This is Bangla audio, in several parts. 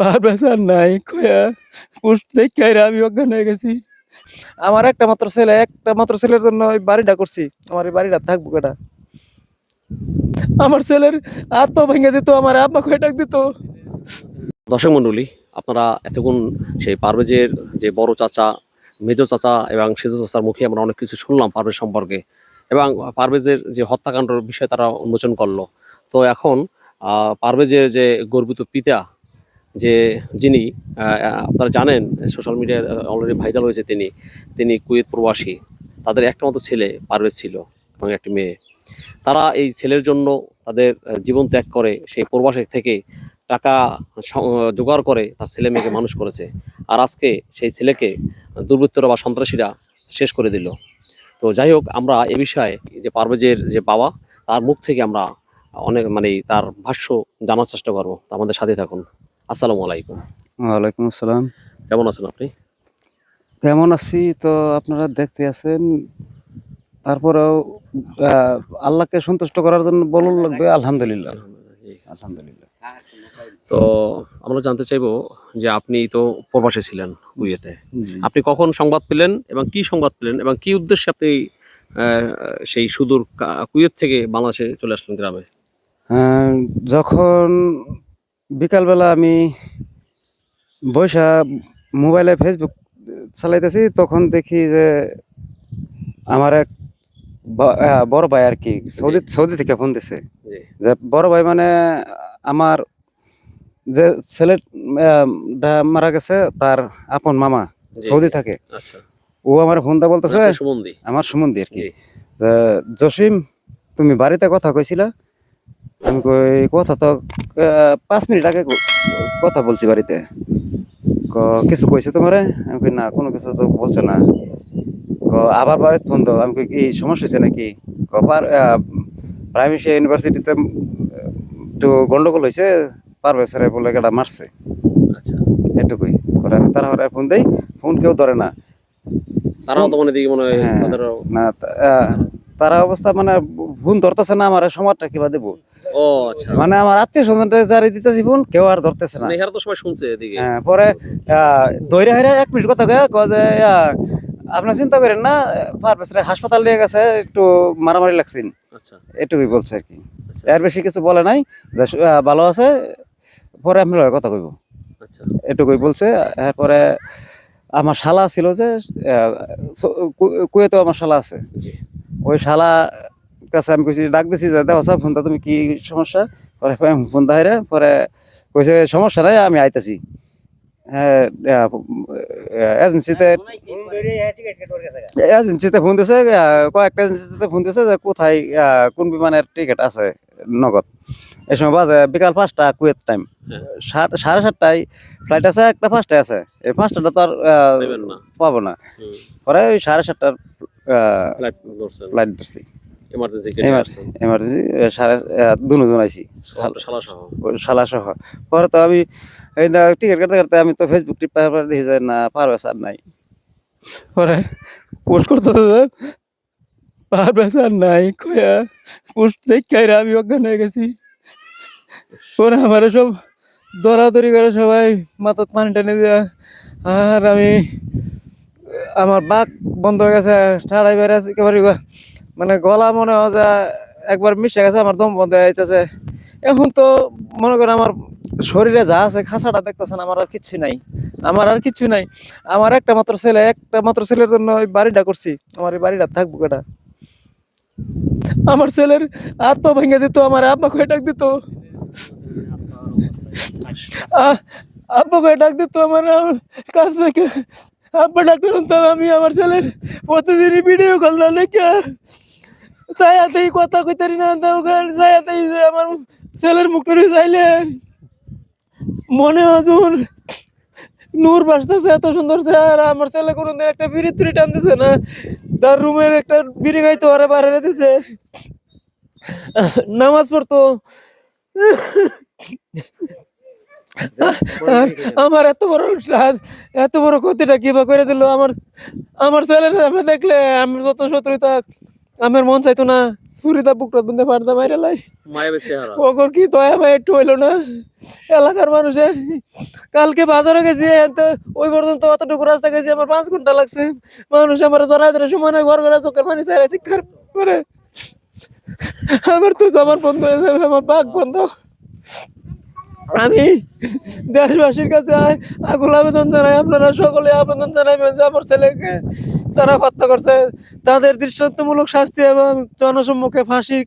পার বেচার নাই, কয়া পোস্ট দেখে আমি অজ্ঞান হয়ে গেছি। আমার একটা মাত্র ছেলে, একটা মাত্র ছেলের জন্য ওই বাড়িটা করছি। আমার এই বাড়িটা থাকব কেটা আমার ছেলের আত্মা ভেঙে দিত, আমার আব্বা কয়ে ডাক দিত। দর্শক মণ্ডলী, আপনারা এতক্ষণ সেই পারভেজের যে বড় চাচা, মেজো চাচা এবং সেজো চাচার মুখে আমরা অনেক কিছু শুনলাম পারভেজ সম্পর্কে। এবং পারভেজের যে হত্যাকাণ্ডের বিষয়ে তারা উন্মোচন করল। তো এখন পারভেজের যে গর্বিত পিতা যে যিনি আপনারা জানেন সোশ্যাল মিডিয়ায় অলরেডি ভাইরাল হয়েছে তিনি তিনি কুয়েত প্রবাসী। তাদের একটা মতো ছেলে পারভেজ ছিল এবং একটি মেয়ে। তারা এই ছেলের জন্য তাদের জীবন ত্যাগ করে, সেই প্রবাসী থেকে টাকা জোগাড় করে তার ছেলে মেয়েকে মানুষ করেছে। আর আজকে সেই ছেলেকে দুর্বৃত্তরা বা সন্ত্রাসীরা শেষ করে দিল। তো যাই হোক, আমরা এ বিষয়ে যে পারভেজের যে বাবা, তার মুখ থেকে আমরা অনেক মানে তার ভাষ্য জানার চেষ্টা করব। আমাদের সাথে থাকুন। আসসালামু আলাইকুম। ওয়ালাইকুম আসসালাম। কেমন আছেন আপনি? কেমন আছি? তো আপনারা দেখতে আছেন। তারপরেও আল্লাহকে সন্তুষ্ট করার জন্য বলুন লাগবে আলহামদুলিল্লাহ। আলহামদুলিল্লাহ। তো আমরা জানতে চাইব যে আপনি তো প্রবাসে ছিলেন জি। আপনি কখন সংবাদ পেলেন এবং কি সংবাদ পেলেন এবং কি উদ্দেশ্যে আপনি সেই সুদূর কুয়েত থেকে বাংলাদেশে চলে আসলেন গ্রামে? যখন বিকালবেলা আমি বৈশা মোবাইলে ফেসবুক চালাইতেছি তখন দেখি যে আমার এক বড় ভাই আর কি সৌদি সৌদি থেকে ফোন দিছে। যে বড় ভাই মানে আমার যে ছেলে মারা গেছে তার আপন মামা সৌদি থাকে। আচ্ছা। ও আমার ফোনটা বলতেছে আমার সুমন্দি আমার আর কি জসিম তুমি বাড়িতে কথা কইছিলা? আমি কই কথা তো পাঁচ মিনিট আগে কথা বলছি বাড়িতে। ক কিছু কইছে তোমারে? আমি কই না কোনো কিছু তো বলছে না। ক আবার বাড়িতে ফোন দাও। আমি কই কি সমস্যা হয়েছে নাকি? ক প্রাইম এশিয়া ইউনিভার্সিটিতে একটু গন্ডগোল হয়েছে পারবে স্যারে বলে এটা মারছে। আচ্ছা। এটুকুই। পরে আমি তারা ফোন দেই ফোন কেউ ধরে না। তারাও তো মানে দিকে মনে হয় হ্যাঁ। না তারা অবস্থা মানে ফোন ধরতেছে না আমার সমাজটা কিবা দেবো। আচ্ছা। মানে আমার আত্মীয় স্বজনটা জারি দিতেছি ফোন কেউ আর ধরতেছে না। তো সবাই শুনছে এদিকে। হ্যাঁ, পরে দৈরে হাইরে এক মিনিট কথা কয়ে যে আপনার চিন্তা করেন না পারভেসরে হাসপাতাল নিয়ে গেছে একটু মারামারি লাগছেন আচ্ছা। এটুকুই বলছে আর কি। আচ্ছা। এর বেশি কিছু বলে নাই যে ভালো আছে পরে আপনার কথা কইব। আচ্ছা। এটুকুই বলছে এরপরে আমার শালা ছিল যে কুয়েতেও আমার শালা আছে। ওই শালা কাছে আমি কইছি ডাক দিছি যে দেখো স্যার ফোনটা তুমি কি সমস্যা? পরে ফোন দাইরে পরে কইছে সমস্যা নাই আমি আইতাছি। হ্যাঁ এজেন্সিতে এজেন্সিতে ফোন দিছে কয়েকটা এজেন্সিতে ফোন দিছে যে কোথায় কোন বিমানের টিকিট আছে নগদ। এই সময় বাজে বিকাল পাঁচটা কুয়েত টাইম হ্যাঁ। সাড়ে সাতটায় ফ্লাইট আছে একটা পাঁচটায় আছে। এই পাঁচটাটা তো আর পাবো না। পরে ওই সাড়ে সাতটার ফ্লাইট ধরছি। এমার্জেন্সি দুজন আইছি। শালা সহ পরে তো আমি এই না টিকিট কাটতে কাটতে আমি তো ফেসবুক টিপ পাওয়ার দেখি যে না পারবে স্যার নাই। পরে পোস্ট করতে পারবে স্যার নাই কয়া পোস্ট দেখে আইরা আমি অজ্ঞান হয়ে গেছি। পরে আমার সব দৌড়াদৌড়ি করে সবাই মাথার পানি টানি দেওয়া আর আমি আমার বাঘ বন্ধ হয়ে গেছে ঠাড়াই বেড়ে একেবারে মানে গলা মনে হয় যে একবার মিশে গেছে, আমার দম বন্ধ হয়ে যাইতেছে। এখন তো মনে করেন আমার শরীরে যা আছে, খাঁচাটা দেখতেছেন, আমার আর কিচ্ছু নাই। আমার আর কিচ্ছু নাই। আমার একটা মাত্র ছেলে, একটা মাত্র ছেলের জন্য ওই বাড়িটা করছি। আমার এই বাড়িটা থাকব কেটা? আমার ছেলের আত্মা ভেঙে দিত, আমার আব্বা কয়ে ডাক দিত। আব্বা কয়ে ডাক দিত, আমার আম- কাছ থেকে আব্বা ডাক্তার শুনতাম আমি আমার ছেলের প্রতিদিনই ভিডিও কল না লেখা চায়াতেই কথা কইতারি না দোকান চায়াতেই যে আমার ছেলের মুখটা চাইলে মনে হজুন নূর বাসতেছে এত সুন্দর চেহারা আমার ছেলে কোনোদিন একটা বিড়ি তুড়ি দিছে না, তার রুমের একটা বিড়ি খাইতো, আরে বাইরে দিছে। নামাজ পড়তো। আর আমার এত বড় এত বড় ক্ষতিটা কিবা করে দিল আমার আমার ছেলে আমি দেখলে আমি যত শত্রু থাক আমার মন চাইতো না ছুরিটা বুকটা বুনতে পারতাম মাইরে লাই। ওগর কি দয়া মায় একটু হইল না। এলাকার মানুষে কালকে বাজারে গেছি ওই পর্যন্ত অতটুকু রাস্তা গেছি আমার পাঁচ ঘণ্টা লাগছে। মানুষ আমার জড়াই ধরে সময় না ঘর ঘরে চোখের পানি চাইরা শিক্ষার করে আমার তো জমান বন্ধ হয়ে যাবে আমার বাঘ বন্ধ। আমি দেশবাসীর কাছে আ- আকুল আবেদন জানাই, আপনারা সকলে আবেদন জানাইবেন যে আমার ছেলেকে যারা হত্যা করছে, তাদের দৃষ্টান্তমূলক শাস্তি এবং জনসম্মুখে ফাঁসি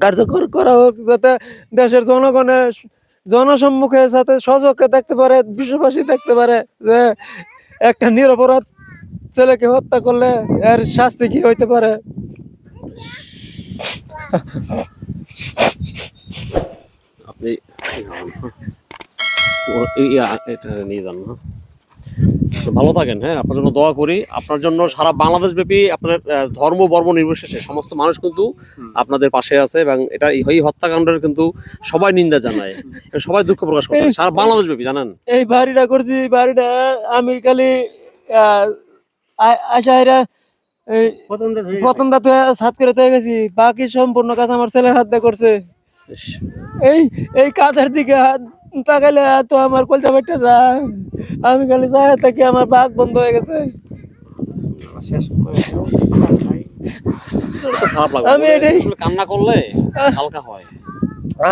কার্যকর করা হোক। যাতে দেশের জনগণের জনসম্মুখে যাতে সচক্ষে দেখতে পারে, বিশ্ববাসী দেখতে পারে যে একটা নিরপরাধ ছেলেকে হত্যা করলে এর শাস্তি কি হইতে পারে এটা নিয়ে যান হ্যাঁ। ভালো থাকেন হ্যাঁ আপনার জন্য দোয়া করি। আপনার জন্য সারা বাংলাদেশ ব্যাপী আপনার ধর্ম বর্ম নির্বিশেষে সমস্ত মানুষ কিন্তু আপনাদের পাশে আছে এবং এটা এই হত্যাকাণ্ডের কিন্তু সবাই নিন্দা জানায়। সবাই দুঃখ প্রকাশ করে সারা বাংলাদেশ ব্যাপী জানেন? এই বাড়িটা করছি এই বাড়িটা আমি খালি আশাইরা এই প্রথম দাঁত সাত করে তৈরি গেছি। বাকি সম্পূর্ণ কাজ আমার ছেলের হাত দিয়ে করছে। এই এই কাঁধের দিকে হাত তাকাইলে তো আমার কলতা বেটে যায়। আমি খালি চাই থাকি আমার বাঘ বন্ধ হয়ে গেছে। আমি এটাই- কান্না করলে হালকা হয়।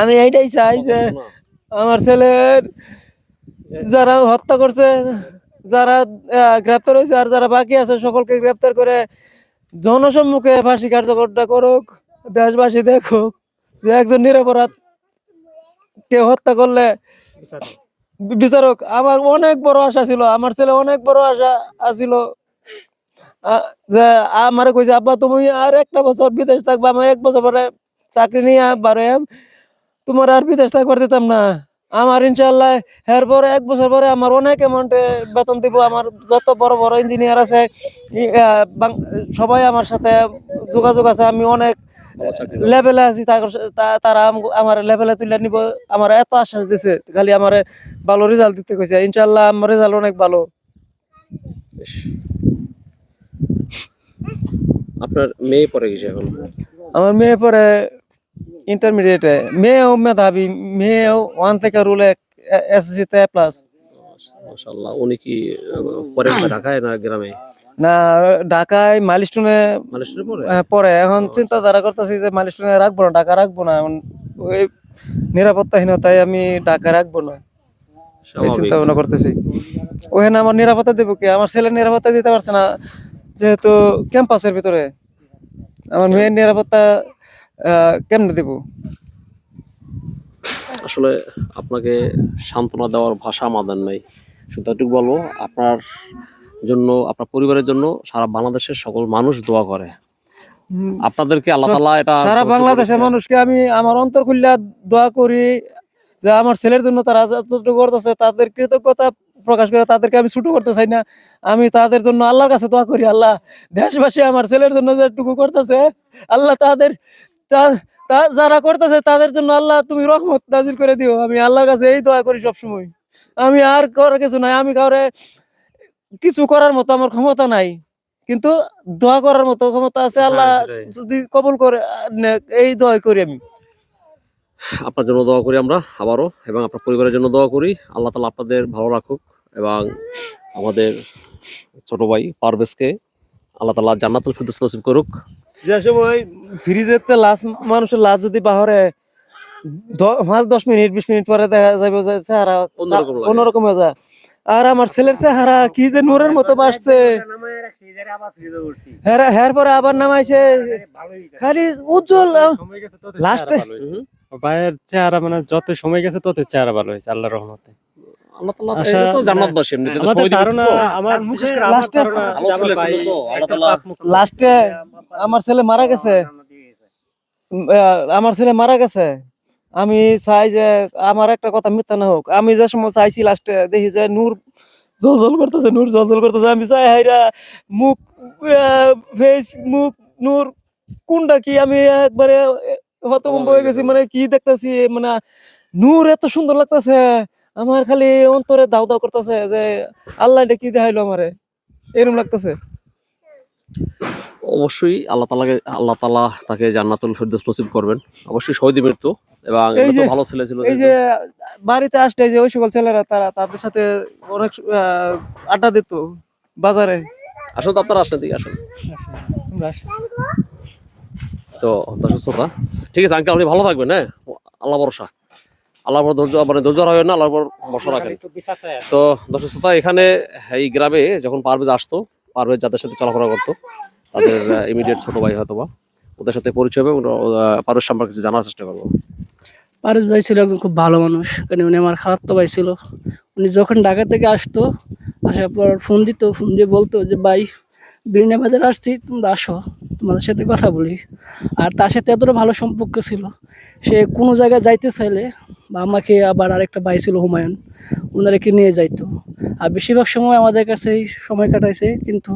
আমি এইটাই চাই যে আমার ছেলের যারা হত্যা করছে যারা গ্রেপ্তার হয়েছে আর যারা বাকি আছে সকলকে গ্রেপ্তার করে জনসম্মুখে ফাঁসি কার্যকরটা করুক দেশবাসী দেখুক। যে একজন নিরপরাধ কে হত্যা করলে বিচারক আমার অনেক বড় আশা ছিল আমার ছেলে অনেক বড় আশা আছিল যে আমার কইছে আব্বা তুমি আর একটা বছর বিদেশ থাকবা আমার এক বছর পরে চাকরি নিয়ে বারো তোমার আর বিদেশ থাকবার দিতাম না আমার ইনশাল্লাহ এর পরে এক বছর পরে আমার অনেক অ্যামাউন্টে বেতন দিব আমার যত বড় বড় ইঞ্জিনিয়ার আছে সবাই আমার সাথে যোগাযোগ আছে আমি অনেক। লেভেলে আছি তারা আমার লেভেলে তুলে নিব আমার এত আশ্বাস দিছে খালি আমার ভালো রেজাল্ট দিতে কইছে ইনশাল্লাহ আমার রেজাল্ট অনেক ভালো। আপনার মেয়ে পড়ে গেছে এখন? আমার মেয়ে পরে ইন্টারমিডিয়েটে মেয়েও মেধাবী মেয়েও ওয়ান থেকে রুলে এসএসসি তে প্লাস মাশাআল্লাহ উনি কি পরে ঢাকায় না গ্রামে? না ঢাকায় মাইলস্টোনে পরে পরে এখন চিন্তাধারা করতেছি যে মাইলস্টোনে রাখব না ঢাকা রাখব না। ওই নিরাপত্তাহীনতায় আমি ঢাকা রাখব না। এই চিন্তা ভাবনা করতেছি। ওখানে আমার নিরাপত্তা দেবো কি? আমার ছেলে নিরাপত্তা দিতে পারছে না যেহেতু ক্যাম্পাসের ভিতরে। আমার মেয়ের নিরাপত্তা কেমনে দেবো? আসলে আপনাকে সান্ত্বনা দেওয়ার ভাষা আমাদের নাই। শুধু বলব আপনার জন্য আপনার পরিবারের জন্য সারা বাংলাদেশের সকল মানুষ দোয়া করে। আপনাদেরকে আল্লাহ তাআলা এটা সারা বাংলাদেশের মানুষকে আমি আমার অন্তর খুললা দোয়া করি যে আমার ছেলের জন্য তারা যতটুকু করতেছে তাদের কৃতজ্ঞতা প্রকাশ করে তাদেরকে আমি ছুটো করতে চাই না। আমি তাদের জন্য আল্লাহর কাছে দোয়া করি আল্লাহ দেশবাসী আমার ছেলের জন্য যেটুকু করতেছে আল্লাহ তাদের যারা করতেছে তাদের জন্য আল্লাহ তুমি রহমত নাজির করে দিও। আমি আল্লাহর কাছে এই দোয়া করি সবসময়। আমি আর করার কিছু নাই আমি কাউরে কিছু করার মতো আমার ক্ষমতা নাই। কিন্তু দোয়া করার মতো ক্ষমতা আছে আল্লাহ হ্যাঁ, যদি কবুল করে এই দোয়া করি আমি। আপনার জন্য দোয়া করি আমরা আবারও এবং আপনার পরিবারের জন্য দোয়া করি। আল্লাহ তালা আপনাদের ভালো রাখুক এবং আমাদের ছোট ভাই পারভেজকে আল্লাহ তালা জান্নাতুল ফিরদৌস নসিব করুক। যে সময় ফ্রিজেতে লাশ মানুষের লাশ যদি বাহরে পাঁচ দশ মিনিট বিশ মিনিট পরে দেখা যাবে অন্যরকম হয়ে যায়। আর আমার ছেলের চেহারা কি যে নূরের মতো বাসছে। হের পরে আবার নামাইছে। খালি উজ্জ্বল লাস্টে ভাইয়ের চেহারা মানে যত সময় গেছে তত চেহারা ভালো হয়েছে আল্লাহর রহমতে। আল্লাহ তাআলা আশা- এটা তো জান্নাতবাসী এমনিতে তো আমাদের সবাই দিবে ধারণা তো। আমার বিশেষ করে আমার লাস্টে ধারণা ভালো যে আমার ছেলে ভাই ছিল তো, আল্লাহ একটা তাআলা- পাপ মুক্ত লাস্টে আমার ছেলে মারা গেছে। আমার ছেলে মারা গেছে। আমি চাই যে আমার একটা কথা মিথ্যা না হোক। আমি যে সময় চাইছি লাস্টে দেখি যে নূর জল জল করতেছে, নূর জল জল করতেছে। আমি চাই হাইরা মুখ ফেস মুখ, নূর, কোনটা কি? আমি একবারে হতভম্ব হয়ে গেছি। মানে কি দেখতেছি? মানে নূর এত সুন্দর লাগতেছে। আমার খালি অন্তরে দাও দাও করতেছে যে আল্লাহ কি দেখাইলো আমারে? এরকম লাগতেছে। অবশ্যই আল্লাহ তালাকে, আল্লাহ তালা তাকে জান্নাতুল ফেরদৌস নসিব করবেন। অবশ্যই শহীদ মৃত্যু। এবং ভালো ছেলে ছিল এই যে বাড়িতে আসলে যে ওই সকল ছেলেরা তারা তাদের সাথে অনেক আড্ডা দিত বাজারে। আসলে তো আপনারা আসেন দিকে আসেন। তো শ্রোতা ঠিক আছে আঙ্কেল আপনি ভালো থাকবেন হ্যাঁ? আল্লাহ ভরসা। আল্লাহ ধৈর্য মানে ধৈর্য হয় না আল্লাহর ভর ভরসা রাখেন। তো দর্শক শ্রোতা এখানে এই গ্রামে যখন পারভেজ আসতো পারভেজ যাদের সাথে চলাফেরা করতো তাদের ইমিডিয়েট ছোট ভাই হয়তো বা ওদের সাথে পরিচয় হবে পারভেজ সম্পর্কে কিছু জানার চেষ্টা করব। পারস ভাই ছিল একজন খুব ভালো মানুষ কারণ উনি আমার খালাতো ভাই ছিল। উনি যখন ঢাকা থেকে আসতো, আসার পর ফোন দিত ফোন দিয়ে বলতো যে, ভাই বিরিনা বাজার আসছি, তোমরা আসো, তোমাদের সাথে কথা বলি। আর তার সাথে এতটা ভালো সম্পর্ক ছিল, সে কোনো জায়গায় যাইতে চাইলে বা আমাকে আবার আরেকটা ভাই ছিল হুমায়ুন, ওনাদেরকে নিয়ে যাইতো। আর বেশিরভাগ সময় আমাদের কাছেই সময় কাটাইছে, কিন্তু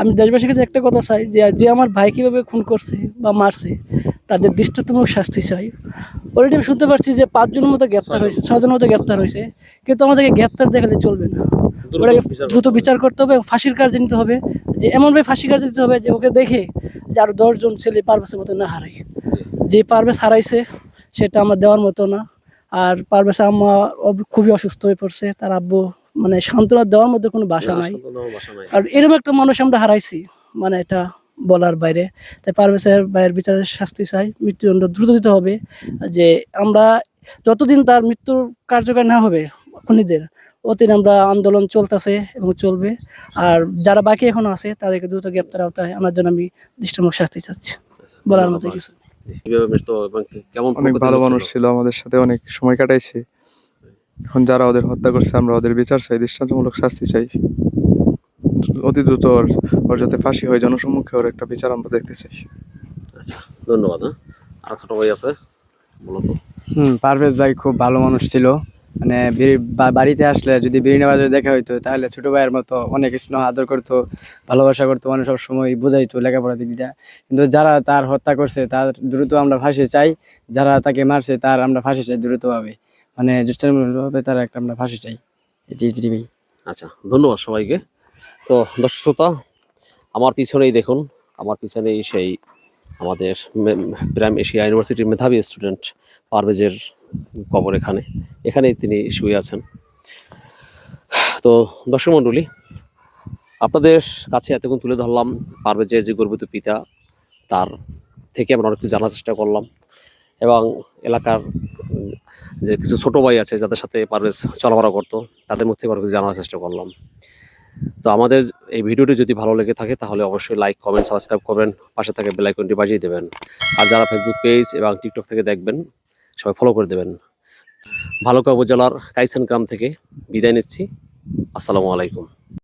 আমি দেশবাসীর কাছে একটা কথা চাই যে আমার ভাই কীভাবে খুন করছে বা মারছে তাদের দৃষ্টান্তমূলক শাস্তি চাই। অলরেডি আমি শুনতে পারছি যে পাঁচজনের মতো গ্রেপ্তার হয়েছে ছজনের মতো গ্রেপ্তার হয়েছে কিন্তু আমাদেরকে গ্রেপ্তার দেখালে চলবে না। ওটাকে দ্রুত বিচার করতে হবে এবং ফাঁসির কার্য নিতে হবে যে এমনভাবে ফাঁসি কার্য নিতে হবে যে ওকে দেখে যে আরও দশজন ছেলে পারভেসের মতো না হারাই যে পারভেস হারাইছে সেটা আমার দেওয়ার মতো না। আর পারভেস আম্মা খুবই অসুস্থ হয়ে পড়ছে তার আব্বু মানে সান্ত্বনা দেওয়ার মধ্যে কোনো বাসা নাই। আর এরকম একটা মানুষ আমরা হারাইছি মানে এটা বলার বাইরে। তাই পারভেজ পারভেসের বাইরের বিচারের শাস্তি চাই মৃত্যুদণ্ড দ্রুত দিতে হবে যে আমরা যতদিন তার মৃত্যুর কার্যকর না হবে খুনিদের অতদিন আমরা আন্দোলন চলতেছে এবং চলবে। আর যারা বাকি এখনও আছে তাদেরকে দ্রুত গ্রেপ্তার আওতায় আনার জন্য আমি দৃষ্টামূলক শাস্তি চাচ্ছি। বলার মতো কিছু অনেক ভালো মানুষ? ছিল আমাদের সাথে অনেক সময় কাটাইছে। এখন যারা ওদের হত্যা করছে আমরা ওদের বিচার চাই দৃষ্টান্তমূলক শাস্তি চাই। অতি দ্রুত ওর ওর যাতে ফাঁসি হয় জনসম্মুখে ওর একটা বিচার আমরা দেখতে চাই। ধন্যবাদ হ্যাঁ। আর ছোট ভাই আছে বলো তো। হুম পারভেজ ভাই খুব ভালো মানুষ ছিল। মানে বাড়িতে আসলে যদি বিরিনা বাজারে দেখা হইতো তাহলে ছোট ভাইয়ের মতো অনেক স্নেহ আদর করতো ভালোবাসা করতো মানে সবসময় বুঝাইতো লেখাপড়া দিক দিয়ে। কিন্তু যারা তার হত্যা করছে তার দ্রুত আমরা ফাঁসি চাই। যারা তাকে মারছে তার আমরা ফাঁসি চাই দ্রুতভাবে। মানে দৃষ্টান্তমূলকভাবে তার একটা আমরা ফাঁসি চাই। এটি এটি ভাই। আচ্ছা ধন্যবাদ সবাইকে। তো দর্শক শ্রোতা, আমার পিছনেই দেখুন, আমার পিছনেই সেই আমাদের প্রাইম এশিয়া ইউনিভার্সিটির মেধাবী স্টুডেন্ট পারভেজের কবর এখানে, এখানেই তিনি শুয়ে আছেন। তো দর্শক মণ্ডলী, আপনাদের কাছে এতক্ষণ তুলে ধরলাম পারভেজের যে গর্বিত পিতা, তার থেকে আমরা অনেক কিছু জানার চেষ্টা করলাম এবং এলাকার যে কিছু ছোটো ভাই আছে, যাদের সাথে পারভেজ চলাফেরা করতো, তাদের মধ্যে অনেক কিছু জানার চেষ্টা করলাম। তো আমাদের এই ভিডিওটি যদি ভালো লেগে থাকে, তাহলে অবশ্যই লাইক কমেন্ট সাবস্ক্রাইব করবেন। পাশে থেকে বেলাইকনটি বাজিয়ে দেবেন। আর যারা ফেসবুক পেজ এবং টিকটক থেকে দেখবেন, সবাই ফলো করে দেবেন। ভালুকা উপজেলার কাইসান গ্রাম থেকে বিদায় নিচ্ছি। আসসালামু আলাইকুম।